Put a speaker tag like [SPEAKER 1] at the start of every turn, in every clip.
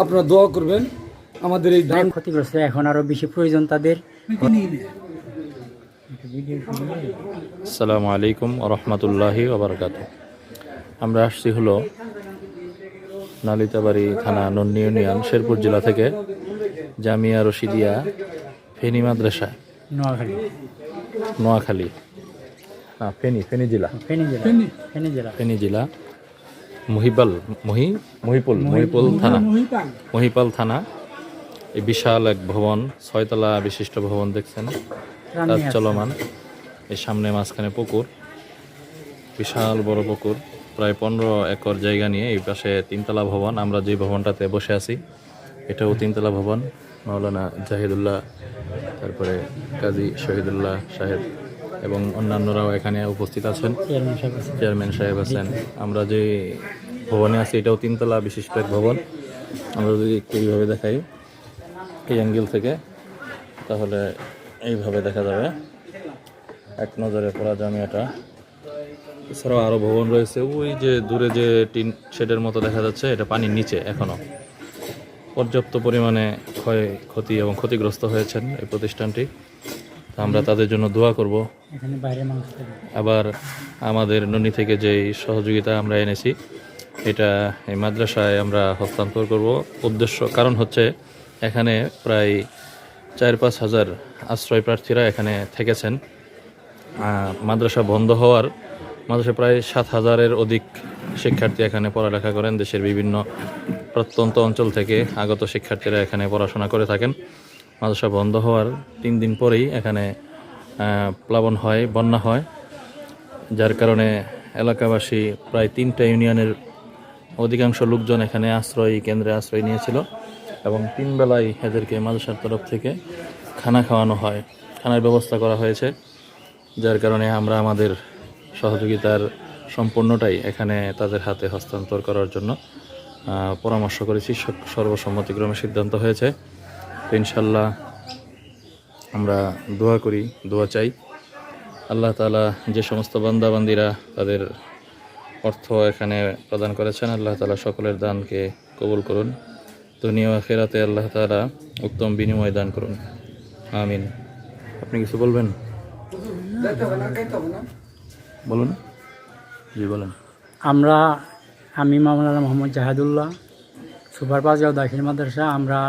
[SPEAKER 1] আপনারা দোয়া করবেন আমাদের এই ধান
[SPEAKER 2] ক্ষতিগ্রস্ত এখন আরও বেশি প্রয়োজন তাদের।
[SPEAKER 3] আসসালামু আলাইকুম রহমতুল্লাহি ওবরকাত। আমরা আসছি হলো নালিতাবাড়ি থানা নন্নি ইউনিয়ন শেরপুর জেলা থেকে জামিয়া রশিদিয়া ফেনী মাদ্রাসা।
[SPEAKER 2] নোয়াখালী।
[SPEAKER 3] নোয়াখালী। না ফেনী ফেনী জেলা।
[SPEAKER 2] ফেনী জেলা। ফেনী জেলা।
[SPEAKER 3] ফেনী জেলা। মহিপাল মহি মহিপুল মহিপুল। থানা। মহিপাল থানা। এই বিশাল এক ভবন ছয়তলা বিশিষ্ট ভবন দেখছেন? তার চলমান। এই সামনে মাঝখানে পুকুর। বিশাল বড় পুকুর। প্রায় পনেরো একর জায়গা নিয়ে এই পাশে তিনতলা ভবন। আমরা যে ভবনটাতে বসে আছি এটাও তিনতলা ভবন। মাওলানা জাহিদুল্লাহ তারপরে কাজী শহীদুল্লাহ সাহেব। এবং অন্যান্যরাও এখানে উপস্থিত আছেন।
[SPEAKER 2] চেয়ারম্যান সাহেব আছে।
[SPEAKER 3] আছেন। আমরা যে ভবনে আছি, এটাও তিনতলা বিশিষ্ট এক ভবন। আমরা যদি একটু এইভাবে দেখাই, এই অ্যাঙ্গেল থেকে, তাহলে এইভাবে দেখা যাবে। এক নজরে পড়া জামিয়াটা। এছাড়াও আরও ভবন রয়েছে। ওই যে দূরে যে টিন শেডের মতো দেখা যাচ্ছে, এটা পানির নিচে এখনও পর্যাপ্ত পরিমাণে ক্ষয় ক্ষতি এবং ক্ষতিগ্রস্ত হয়েছেন এই প্রতিষ্ঠানটি। আমরা তাদের জন্য দোয়া করব। আবার আমাদের ননি থেকে যেই সহযোগিতা আমরা এনেছি এটা এই মাদ্রাসায় আমরা হস্তান্তর করব। উদ্দেশ্য কারণ হচ্ছে এখানে প্রায় চার পাঁচ হাজার আশ্রয় প্রার্থীরা এখানে থেকেছেন। মাদ্রাসা বন্ধ হওয়ার মাদ্রাসা প্রায় সাত হাজারের অধিক শিক্ষার্থী এখানে পড়ালেখা করেন। দেশের বিভিন্ন প্রত্যন্ত অঞ্চল থেকে আগত শিক্ষার্থীরা এখানে পড়াশোনা করে থাকেন। মাদ্রাসা বন্ধ হওয়ার তিন দিন পরেই এখানে প্লাবন হয়, বন্যা হয়, যার কারণে এলাকাবাসী প্রায় তিনটা ইউনিয়নের অধিকাংশ লোকজন এখানে আশ্রয় কেন্দ্রে আশ্রয় নিয়েছিল এবং তিন বেলায় এদেরকে মাদ্রাসার তরফ থেকে খানা খাওয়ানো হয়। খানার ব্যবস্থা করা হয়েছে, যার কারণে আমরা আমাদের সহযোগিতার সম্পূর্ণটাই এখানে তাদের হাতে হস্তান্তর করার জন্য পরামর্শ করেছি। সর্বসম্মতিক্রমে সিদ্ধান্ত হয়েছে। তো ইনশাল্লাহ আমরা দোয়া করি, দোয়া চাই। আল্লাহ তালা যে সমস্ত বান্দাবান্দিরা তাদের অর্থ এখানে প্রদান করেছেন, আল্লাহ তালা সকলের দানকে কবুল করুন। দুনিয়া আখেরাতে আল্লাহ তালা উত্তম বিনিময় দান করুন। আমিন। আপনি কিছু বলবেন? বলুন। জি, বলেন।
[SPEAKER 2] আমরা, আমি মামলানা মোহাম্মদ জাহাদুল্লাহ সুপারভাইজার দাখিল মাদ্রাসা, আমরা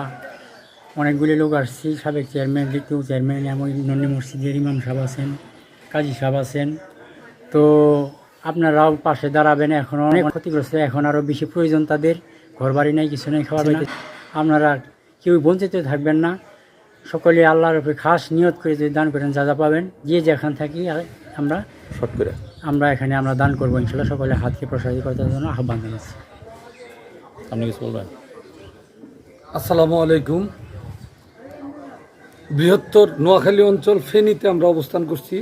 [SPEAKER 2] অনেকগুলি লোক আসছি সাবেক চেয়ারম্যান দ্বিতীয় চেয়ারম্যান এমন নন্দি মসজিদের ইমাম সাহেব আছেন কাজী সাহেব আছেন। তো আপনারাও পাশে দাঁড়াবেন এখন অনেক ক্ষতিগ্রস্ত এখন আরও বেশি প্রয়োজন তাদের। ঘর বাড়ি নেই কিছু নেই খাবার বাড়ি। আপনারা কেউ বঞ্চিত থাকবেন না। সকলে আল্লাহর উপরে খাস নিয়ত করে যদি দান করেন যা যা পাবেন যে যেখান থাকি আমরা আমরা এখানে আমরা দান করব ইনশাল্লাহ। সকলে হাতকে প্রসারিত করার জন্য আহ্বান জানাচ্ছি।
[SPEAKER 3] আপনি কিছু বলবেন?
[SPEAKER 1] আসসালামু আলাইকুম। বৃহত্তর নোয়াখালী অঞ্চল ফেনীতে আমরা অবস্থান করছি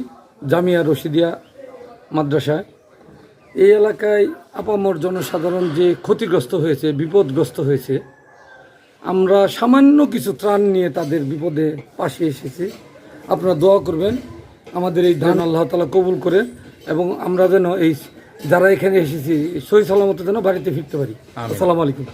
[SPEAKER 1] জামিয়া রশিদিয়া মাদ্রাসায়। এই এলাকায় আপামর জনসাধারণ যে ক্ষতিগ্রস্ত হয়েছে বিপদগ্রস্ত হয়েছে আমরা সামান্য কিছু ত্রাণ নিয়ে তাদের বিপদে পাশে এসেছি। আপনারা দোয়া করবেন আমাদের এই ধান আল্লাহ তালা কবুল করে এবং আমরা যেন এই যারা এখানে এসেছি সহি সালামত যেন বাড়িতে ফিরতে পারি। আসসালামু আলাইকুম।